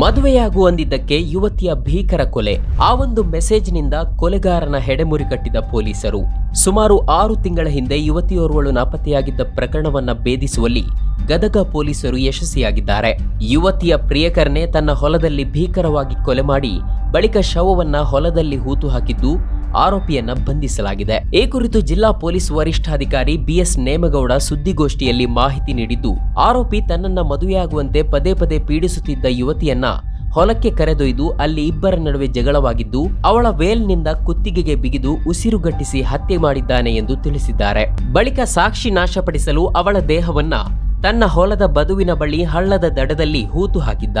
ಮದುವೆಯಾಗು ಅಂದಿದ್ದಕ್ಕೆ ಯುವತಿಯ ಭೀಕರ ಕೊಲೆ. ಆ ಒಂದು ಮೆಸೇಜ್ನಿಂದ ಕೊಲೆಗಾರನ ಹೆಡೆಮುರಿ ಕಟ್ಟಿದ ಪೊಲೀಸರು. ಸುಮಾರು ಆರು ತಿಂಗಳ ಹಿಂದೆ ಯುವತಿಯೋರ್ವಳು ನಾಪತ್ತೆಯಾಗಿದ್ದ ಪ್ರಕರಣವನ್ನ ಭೇದಿಸುವಲ್ಲಿ ಗದಗ ಪೊಲೀಸರು ಯಶಸ್ವಿಯಾಗಿದ್ದಾರೆ. ಯುವತಿಯ ಪ್ರಿಯಕರನೇ ತನ್ನ ಹೊಲದಲ್ಲಿ ಭೀಕರವಾಗಿ ಕೊಲೆ ಮಾಡಿ, ಬಳಿಕ ಶವವನ್ನ ಹೊಲದಲ್ಲಿ ಹೂತು ಹಾಕಿದ್ದು ಆರೋಪಿಯನ್ನ ಬಂಧಿಸಲಾಗಿದೆ. ಈ ಕುರಿತು ಜಿಲ್ಲಾ ಪೊಲೀಸ್ ವರಿಷ್ಠಾಧಿಕಾರಿ ಬಿಎಸ್ ನೇಮಗೌಡ ಸುದ್ದಿಗೋಷ್ಠಿಯಲ್ಲಿ ಮಾಹಿತಿ ನೀಡಿದ್ದು, ಆರೋಪಿ ತನ್ನನ್ನ ಮದುವೆಯಾಗುವಂತೆ ಪದೇ ಪದೇ ಪೀಡಿಸುತ್ತಿದ್ದ ಯುವತಿಯನ್ನ ಹೊಲಕ್ಕೆ ಕರೆದೊಯ್ದು ಅಲ್ಲಿ ಇಬ್ಬರ ನಡುವೆ ಜಗಳವಾಗಿದ್ದು, ಅವಳ ವೇಲ್ನಿಂದ ಕುತ್ತಿಗೆಗೆ ಬಿಗಿದು ಉಸಿರುಗಟ್ಟಿಸಿ ಹತ್ಯೆ ಮಾಡಿದ್ದಾನೆ ಎಂದು ತಿಳಿಸಿದ್ದಾರೆ. ಬಳಿಕ ಸಾಕ್ಷಿ ನಾಶಪಡಿಸಲು ಅವಳ ದೇಹವನ್ನ ತನ್ನ ಹೊಲದ ಬದುವಿನ ಬಳಿ ಹಳ್ಳದ ದಡದಲ್ಲಿ ಹೂತು ಹಾಕಿದ್ದ.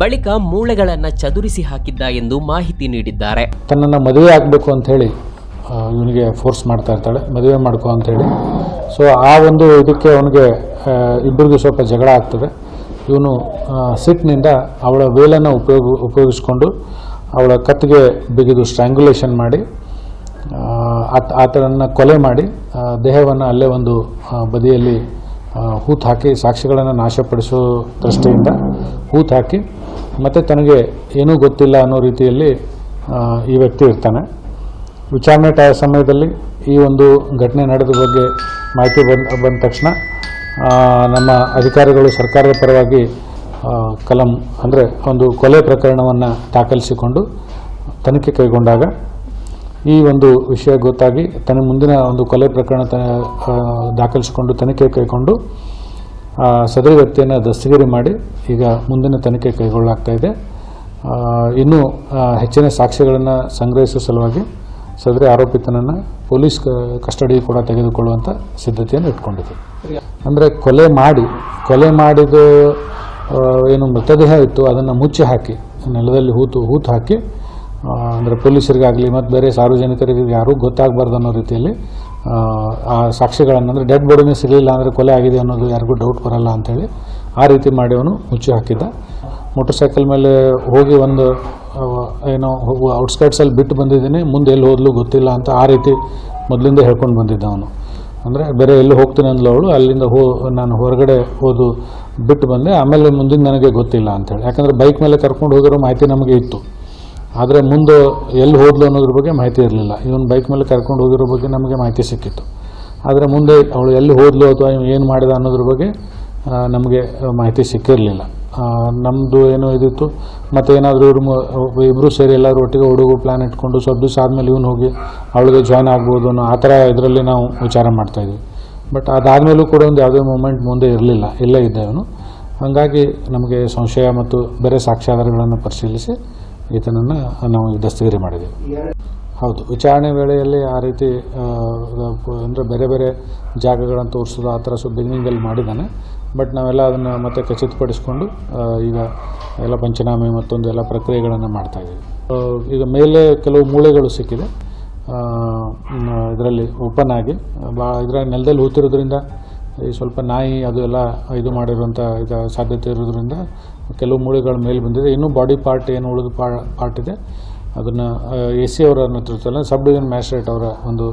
ಬಳಿಕ ಮೂಳೆಗಳನ್ನ ಚದುರಿಸಿ ಹಾಕಿದ್ದ ಎಂದು ಮಾಹಿತಿ ನೀಡಿದ್ದಾರೆ. ತನ್ನನ್ನು ಮದುವೆ ಆಗಬೇಕು ಅಂತ ಹೇಳಿ ಇವನಿಗೆ ಫೋರ್ಸ್ ಮಾಡ್ತಾ ಇರ್ತಾಳೆ. ಮದುವೆ ಮಾಡ್ಕೊ ಹೇಳಿ. ಸೊ ಆ ಒಂದು ಇದಕ್ಕೆ ಅವನಿಗೆ ಇಬ್ಬರಿಗೂ ಸ್ವಲ್ಪ ಜಗಳ ಆಗ್ತದೆ. ಇವನು ಸಿಟ್ಟಿನಿಂದ ಅವಳ ವೇಲನ್ನು ಉಪಯೋಗ ಉಪಯೋಗಿಸ್ಕೊಂಡು ಅವಳ ಕತ್ತಿಗೆ ಬಿಗಿದು ಸ್ಟ್ರ್ಯಾಂಗ್ಯುಲೇಷನ್ ಮಾಡಿ ಆ, ಆತನನ್ನು ಕೊಲೆ ಮಾಡಿ ದೇಹವನ್ನು ಅಲ್ಲೇ ಒಂದು ಬದಿಯಲ್ಲಿ ಹೂತು ಹಾಕಿ ಸಾಕ್ಷಿಗಳನ್ನು ನಾಶಪಡಿಸೋ ದೃಷ್ಟಿಯಿಂದ ಹೂತು ಹಾಕಿ ಮತ್ತು ತನಗೆ ಏನೂ ಗೊತ್ತಿಲ್ಲ ಅನ್ನೋ ರೀತಿಯಲ್ಲಿ ಈ ವ್ಯಕ್ತಿ ಇರ್ತಾನೆ. ವಿಚಾರಣೆ ಟ, ಸಮಯದಲ್ಲಿ ಈ ಒಂದು ಘಟನೆ ನಡೆದ ಬಗ್ಗೆ ಮಾಹಿತಿ ಬಂದ ಬಂದ ತಕ್ಷಣ ನಮ್ಮ ಅಧಿಕಾರಿಗಳು ಸರ್ಕಾರದ ಪರವಾಗಿ ಕಲಂ, ಅಂದರೆ ಒಂದು ಕೊಲೆ ಪ್ರಕರಣವನ್ನು ದಾಖಲಿಸಿಕೊಂಡು ತನಿಖೆ ಕೈಗೊಂಡಾಗ ಈ ಒಂದು ವಿಷಯ ಗೊತ್ತಾಗಿ ತನ್ನ ಮುಂದಿನ ಒಂದು ಕೊಲೆ ಪ್ರಕರಣ ದಾಖಲಿಸಿಕೊಂಡು ತನಿಖೆ ಕೈಗೊಂಡು ಸದರಿ ವ್ಯಕ್ತಿಯನ್ನು ದಸ್ತಗಿರಿ ಮಾಡಿ ಈಗ ಮುಂದಿನ ತನಿಖೆ ಕೈಗೊಳ್ಳಲಾಗ್ತಾ ಇದೆ. ಇನ್ನೂ ಹೆಚ್ಚಿನ ಸಾಕ್ಷ್ಯಗಳನ್ನು ಸಂಗ್ರಹಿಸುವ ಸಲುವಾಗಿ ಸದರಿ ಆರೋಪಿತನನ್ನು ಪೊಲೀಸ್ ಕಸ್ಟಡಿ ಕೂಡ ತೆಗೆದುಕೊಳ್ಳುವಂಥ ಸಿದ್ಧತೆಯನ್ನು ಇಟ್ಕೊಂಡಿದೆ. ಅಂದರೆ ಕೊಲೆ ಮಾಡಿ, ಕೊಲೆ ಮಾಡಿದ ಏನು ಮೃತದೇಹ ಇತ್ತು, ಅದನ್ನು ಮುಚ್ಚಿ ಹಾಕಿ, ನೆಲದಲ್ಲಿ ಹೂತು ಹೂತು ಹಾಕಿ ಅಂದರೆ ಪೊಲೀಸರಿಗಾಗಲಿ ಮತ್ತು ಬೇರೆ ಸಾರ್ವಜನಿಕರಿಗೆ ಯಾರೂ ಗೊತ್ತಾಗಬಾರ್ದು ಅನ್ನೋ ರೀತಿಯಲ್ಲಿ ಆ, ಸಾಕ್ಷಿಗಳನ್ನು ಅಂದರೆ ಡೆಡ್ ಬಾಡಿನೇ ಸಿಗಲಿಲ್ಲ ಅಂದರೆ ಕೊಲೆ ಆಗಿದೆ ಅನ್ನೋದು ಯಾರಿಗೂ ಡೌಟ್ ಬರಲ್ಲ ಅಂಥೇಳಿ ಆ ರೀತಿ ಮಾಡಿ ಅವನು ಮುಚ್ಚಿ ಹಾಕಿದ್ದ. ಮೋಟರ್ ಸೈಕಲ್ ಮೇಲೆ ಹೋಗಿ ಒಂದು ಏನೋ ಔಟ್ಸ್ಕರ್ಟ್ಸಲ್ಲಿ ಬಿಟ್ಟು ಬಂದಿದ್ದೀನಿ ಮುಂದೆ ಎಲ್ಲಿ ಹೋದಲು ಗೊತ್ತಿಲ್ಲ ಅಂತ ಆ ರೀತಿ ಮೊದಲಿಂದ ಹೇಳ್ಕೊಂಡು ಬಂದಿದ್ದ ಅವನು. ಅಂದರೆ ಬೇರೆ ಎಲ್ಲಿ ಹೋಗ್ತೀನಿ ಅಂದ್ಲು ಅವಳು ಅಲ್ಲಿಂದ ಹೋ ನಾನು ಹೊರಗಡೆ ಹೋದು ಬಿಟ್ಟು ಬಂದೆ ಆಮೇಲೆ ಮುಂದಿನ ನನಗೆ ಗೊತ್ತಿಲ್ಲ ಅಂತೇಳಿ. ಯಾಕಂದರೆ ಬೈಕ್ ಮೇಲೆ ಕರ್ಕೊಂಡು ಹೋಗಿರೋ ಮಾಹಿತಿ ನಮಗೆ ಇತ್ತು. ಆದರೆ ಮುಂದೆ ಎಲ್ಲಿ ಹೋದ್ಲು ಅನ್ನೋದ್ರ ಬಗ್ಗೆ ಮಾಹಿತಿ ಇರಲಿಲ್ಲ. ಇವನು ಬೈಕ್ ಮೇಲೆ ಕರ್ಕೊಂಡು ಹೋಗಿರೋ ಬಗ್ಗೆ ನಮಗೆ ಮಾಹಿತಿ ಸಿಕ್ಕಿತ್ತು. ಆದರೆ ಮುಂದೆ ಅವಳು ಎಲ್ಲಿ ಹೋದ್ಲು ಅಥವಾ ಏನು ಮಾಡಿದ ಅನ್ನೋದ್ರ ಬಗ್ಗೆ ನಮಗೆ ಮಾಹಿತಿ ಸಿಕ್ಕಿರಲಿಲ್ಲ. ನಮ್ಮದು ಏನೋ ಇದಿತ್ತು. ಮತ್ತು ಏನಾದರೂ ಇವರು ಇಬ್ಬರು ಸೇರಿ ಎಲ್ಲರೂ ಒಟ್ಟಿಗೆ ಹುಡುಗು ಪ್ಲ್ಯಾನ್ ಇಟ್ಕೊಂಡು ಸ್ವಲ್ಪ ದಿವಸ ಆದಮೇಲೆ ಇವನು ಹೋಗಿ ಅವಳಿಗೆ ಜಾಯ್ನ್ ಆಗ್ಬೋದು ಅನ್ನೋ ಆ ಥರ ಇದರಲ್ಲಿ ನಾವು ವಿಚಾರ ಮಾಡ್ತಾಯಿದ್ವಿ ಬಟ್ ಅದಾದಮೇಲೂ ಕೂಡ ಒಂದು ಯಾವುದೇ ಮೂಮೆಂಟ್ ಮುಂದೆ ಇರಲಿಲ್ಲ. ಇಲ್ಲೇ ಇದ್ದೆ ಅವನು. ಹಾಗಾಗಿ ನಮಗೆ ಸಂಶಯ ಮತ್ತು ಬೇರೆ ಸಾಕ್ಷ್ಯಾಧಾರಗಳನ್ನು ಪರಿಶೀಲಿಸಿ ಈತನನ್ನು ನಾವು ದಸ್ತಗಿರಿ ಮಾಡಿದ್ದೀವಿ. ಹೌದು, ವಿಚಾರಣೆ ವೇಳೆಯಲ್ಲಿ ಆ ರೀತಿ ಅಂದರೆ ಬೇರೆ ಬೇರೆ ಜಾಗಗಳನ್ನು ತೋರಿಸೋದು ಆ ಥರ ಸು ಬಿಗಿನಿಂಗಲ್ಲಿ ಮಾಡಿದ್ದಾನೆ. ಬಟ್ ನಾವೆಲ್ಲ ಅದನ್ನು ಮತ್ತೆ ಖಚಿತಪಡಿಸ್ಕೊಂಡು ಈಗ ಎಲ್ಲ ಪಂಚನಾಮೆ ಮತ್ತೊಂದು ಎಲ್ಲ ಪ್ರಕ್ರಿಯೆಗಳನ್ನು ಮಾಡ್ತಾಯಿದ್ದೀವಿ ಈಗ ಮೇಲೆ ಕೆಲವು ಮೂಳೆಗಳು ಸಿಕ್ಕಿದೆ. ಇದರಲ್ಲಿ ಓಪನ್ ಆಗಿ, ಬಾ ಇದರ ನೆಲದಲ್ಲಿ ಹೂತಿರೋದ್ರಿಂದ ಈ ಸ್ವಲ್ಪ ನಾಯಿ ಅದು ಎಲ್ಲ ಇದು ಮಾಡಿರುವಂಥ ಇದು ಸಾಧ್ಯತೆ ಇರೋದ್ರಿಂದ ಕೆಲವು ಮೂಳೆಗಳ ಮೇಲೆ ಬಂದಿದೆ. ಇನ್ನೂ ಬಾಡಿ ಪಾರ್ಟ್ ಏನು ಉಳಿದ ಪಾರ್ಟ್ ಇದೆ. ಅದನ್ನು ಎ ಸಿ ಅವರ ನೇತೃತ್ವದಲ್ಲಿ ಸಬ್ ಡಿವಿಷನ್ ಮ್ಯಾಜಿಸ್ಟ್ರೇಟ್ ಅವರ ಒಂದು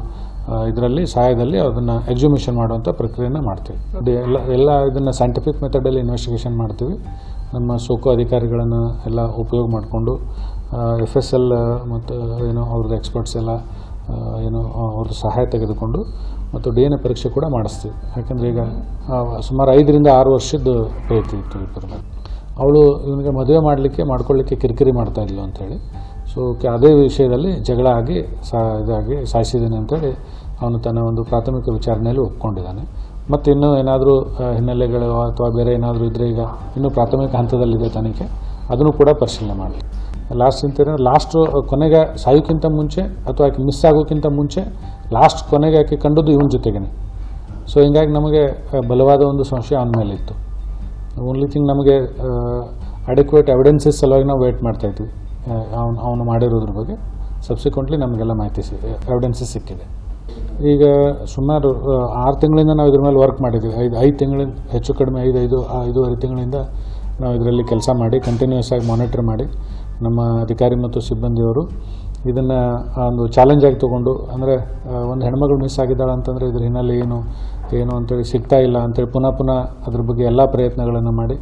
ಇದರಲ್ಲಿ, ಸಹಾಯದಲ್ಲಿ ಅದನ್ನು ಎಕ್ಸಿಮಿಷನ್ ಮಾಡುವಂಥ ಪ್ರಕ್ರಿಯೆಯನ್ನು ಮಾಡ್ತೀವಿ. ಎಲ್ಲ ಎಲ್ಲ ಇದನ್ನು ಸೈಂಟಿಫಿಕ್ ಮೆಥಡಲ್ಲಿ ಇನ್ವೆಸ್ಟಿಗೇಷನ್ ಮಾಡ್ತೀವಿ. ನಮ್ಮ ಸೋಕು ಅಧಿಕಾರಿಗಳನ್ನು ಎಲ್ಲ ಉಪಯೋಗ ಮಾಡಿಕೊಂಡು ಎಫ್ ಎಸ್ ಎಲ್ ಮತ್ತು ಏನು ಅವ್ರದ್ದು ಎಕ್ಸ್ಪರ್ಟ್ಸ್ ಎಲ್ಲ ಏನು ಅವ್ರದ್ದು ಸಹಾಯ ತೆಗೆದುಕೊಂಡು ಮತ್ತು ಡಿ ಎನ್ ಎ ಪರೀಕ್ಷೆ ಕೂಡ ಮಾಡಿಸ್ತೀವಿ. ಯಾಕಂದರೆ ಈಗ ಸುಮಾರು ಐದರಿಂದ ಆರು ವರ್ಷದ ಪ್ರೀತಿ ಇತ್ತು ಇಬ್ಬರದ್ದು ಅವಳು ಇವನಿಗೆ ಮದುವೆ ಮಾಡಲಿಕ್ಕೆ, ಮಾಡ್ಕೊಳ್ಳಿಕ್ಕೆ ಕಿರಿಕಿರಿ ಮಾಡ್ತಾ ಇದ್ಲು ಅಂಥೇಳಿ ಸೊ ಅದೇ ವಿಷಯದಲ್ಲಿ ಜಗಳ ಆಗಿ ಸಾ, ಇದಾಗಿ ಸಾಯಿಸಿದ್ದೇನೆ ಅಂತೇಳಿ ಅವನು ತನ್ನ ಒಂದು ಪ್ರಾಥಮಿಕ ವಿಚಾರಣೆಯಲ್ಲಿ ಒಪ್ಕೊಂಡಿದ್ದಾನೆ. ಮತ್ತು ಇನ್ನೂ ಏನಾದರೂ ಹಿನ್ನೆಲೆಗಳು ಅಥವಾ ಬೇರೆ ಏನಾದರೂ ಇದ್ದರೆ ಈಗ ಇನ್ನೂ ಪ್ರಾಥಮಿಕ ಹಂತದಲ್ಲಿದೆ ತನಿಖೆ, ಅದನ್ನು ಕೂಡ ಪರಿಶೀಲನೆ ಮಾಡಲಿ. ಲಾಸ್ಟ್ ಅಂತಾರೆ ಲಾಸ್ಟ್ ಕೊನೆಗೆ ಸಾಯೋಕ್ಕಿಂತ ಮುಂಚೆ ಅಥವಾ ಆಕೆ ಮಿಸ್ ಆಗೋಕ್ಕಿಂತ ಮುಂಚೆ ಲಾಸ್ಟ್ ಕೊನೆಗೆ ಆಕೆ ಕಂಡದ್ದು ಇವನ ಜೊತೆಗೇನೆ. ಸೊ ಹಿಂಗಾಗಿ ನಮಗೆ ಬಲವಾದ ಒಂದು ಸಂಶಯ ಅವನ ಮೇಲೆ ಇತ್ತು. ಓನ್ಲಿ ಥಿಂಗ್ ನಮಗೆ ಅಡಿಕ್ವೇಟ್ ಎವಿಡೆನ್ಸಸ್ ಸಲುವಾಗಿ ನಾವು ವೇಟ್ ಮಾಡ್ತಾಯಿದ್ವಿ ಅವನು ಅವನು ಮಾಡಿರೋದ್ರ ಬಗ್ಗೆ. ಸಬ್ಸಿಕ್ವೆಂಟ್ಲಿ ನಮಗೆಲ್ಲ ಮಾಹಿತಿ ಸಿ ಎವಿಡೆನ್ಸಸ್ ಸಿಕ್ಕಿದೆ. ಈಗ ಸುಮಾರು ಆರು ತಿಂಗಳಿಂದ ನಾವು ಇದ್ರ ಮೇಲೆ ವರ್ಕ್ ಮಾಡಿದ್ವಿ. ಐದು ಐದು ತಿಂಗಳಿಂದ, ಹೆಚ್ಚು ಕಡಿಮೆ ಐದು ಐದು, ಐದೂವರೆ ತಿಂಗಳಿಂದ ನಾವು ಇದರಲ್ಲಿ ಕೆಲಸ ಮಾಡಿ ಕಂಟಿನ್ಯೂಸ್ ಆಗಿ ಮಾನಿಟರ್ ಮಾಡಿ. ನಮ್ಮ ಅಧಿಕಾರಿ ಮತ್ತು ಸಿಬ್ಬಂದಿಯವರು ಇದನ್ನು ಒಂದು ಚಾಲೆಂಜ್ ಆಗಿ ತೊಗೊಂಡು, ಅಂದರೆ ಒಂದು ಹೆಣ್ಮಗಳು ಮಿಸ್ ಆಗಿದ್ದಾಳೆ ಅಂತಂದರೆ ಇದ್ರ ಹಿನ್ನೆಲೆ ಏನು ಏನು ಅಂತೇಳಿ ಸಿಗ್ತಾ ಇಲ್ಲ ಅಂತೇಳಿ ಪುನಃ ಪುನಃ ಅದ್ರ ಬಗ್ಗೆ ಎಲ್ಲ ಪ್ರಯತ್ನಗಳನ್ನು ಮಾಡಿ,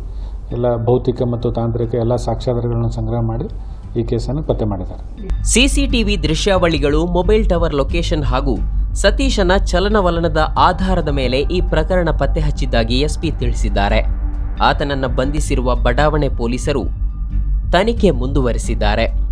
ಎಲ್ಲ ಭೌತಿಕ ಮತ್ತು ತಾಂತ್ರಿಕ ಎಲ್ಲ ಸಾಕ್ಷ್ಯಾಧಾರಗಳನ್ನು ಸಂಗ್ರಹ ಮಾಡಿ ಈ ಕೇಸನ್ನು ಪತ್ತೆ ಮಾಡಿದ್ದಾರೆ. ಸಿಸಿಟಿವಿ ದೃಶ್ಯಾವಳಿಗಳು, ಮೊಬೈಲ್ ಟವರ್ ಲೊಕೇಶನ್ ಹಾಗೂ ಸತೀಶನ ಚಲನವಲನದ ಆಧಾರದ ಮೇಲೆ ಈ ಪ್ರಕರಣ ಪತ್ತೆ ಹಚ್ಚಿದ್ದಾಗಿ ಎಸ್ಪಿ ತಿಳಿಸಿದ್ದಾರೆ. ಆತನನ್ನು ಬಂಧಿಸಿರುವ ಬಡಾವಣೆ ಪೊಲೀಸರು ತನಿಖೆ ಮುಂದುವರೆಸಿದ್ದಾರೆ.